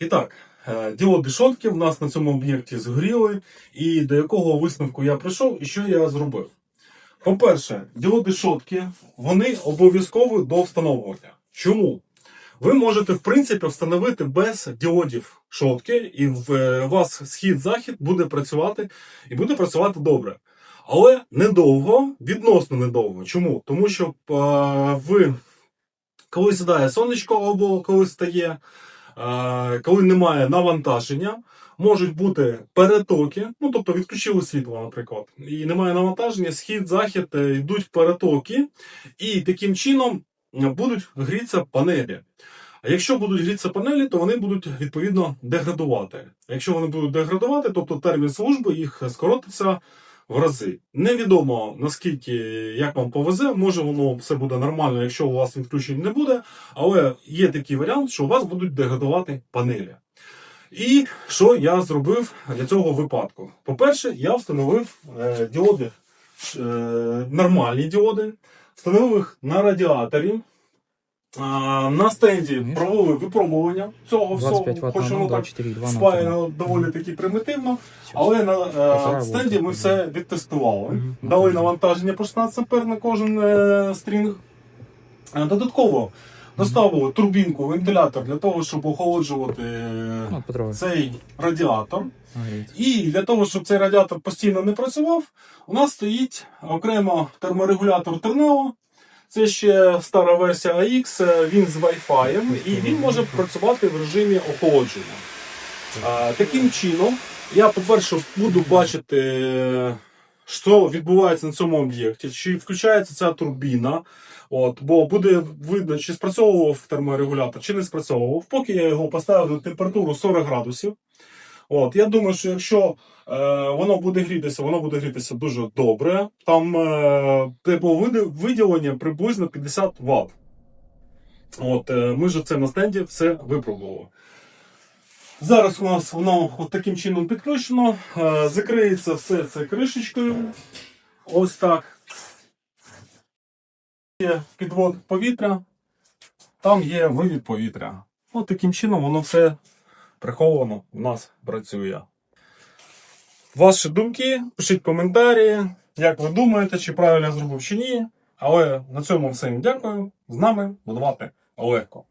І так, е, діоди шотки в нас на цьому об'єкті згоріли, і до якого висновку я прийшов і що я зробив. По-перше, діоди шотки вони обов'язкові до встановлення. Чому? Ви можете, в принципі, встановити без діодів шотки, і в е, вас схід-захід буде працювати і буде працювати добре. Але недовго, відносно недовго. Чому? Тому що е, ви, коли сідає сонечко або коли стає, коли немає навантаження, можуть бути перетоки, ну тобто відключили світло, наприклад, і немає навантаження, схід, захід е, йдуть перетоки, і таким чином будуть грітися панелі. А якщо будуть грітися панелі, то вони будуть відповідно деградувати. Якщо вони будуть деградувати, тобто термін служби їх скоротиться рази. Невідомо наскільки як вам повезе, може воно все буде нормально, якщо у вас відключень не буде, але є такий варіант, що у вас будуть деградувати панелі. І що я зробив для цього випадку? По-перше, я встановив е, діоди, е, нормальні діоди, встановив їх на радіаторі. А, на стенді провели випробування цього всього, 25 хоч воно так спаяно доволі таки примітивно, але на е, стенді ми все відтестували. Дали навантаження по 16 ампер на кожен е, стрінг. Е, Додатково доставили турбінку, вентилятор для того, щоб охолоджувати Ну, цей радіатор. І для того, щоб цей радіатор постійно не працював, у нас стоїть окремо терморегулятор Terneo. Це ще стара версія AX, е, він з Wi-Fi, і він може працювати в режимі охолодження. Таким чином, я, по-перше, буду бачити, е, що відбувається на цьому об'єкті, чи включається ця турбіна. От, бо буде видно, чи спрацьовував терморегулятор, чи не спрацьовував. Поки я його поставив на температуру 40 градусів. От, я думаю, що якщо е, воно буде грітися, воно буде грітися дуже добре. Там е, тепловиділення приблизно 50 Вт. От, е, ми ж це на стенді все випробували. Зараз у нас воно от таким чином підключено. Е, закриється все це кришечкою. Ось так. Є підвод повітря, там є вивід повітря. От таким чином воно все приховано в нас працює. Ваші думки, пишіть коментарі, як ви думаєте, чи правильно я зробив чи ні. Але на цьому всім дякую. З нами будувати легко.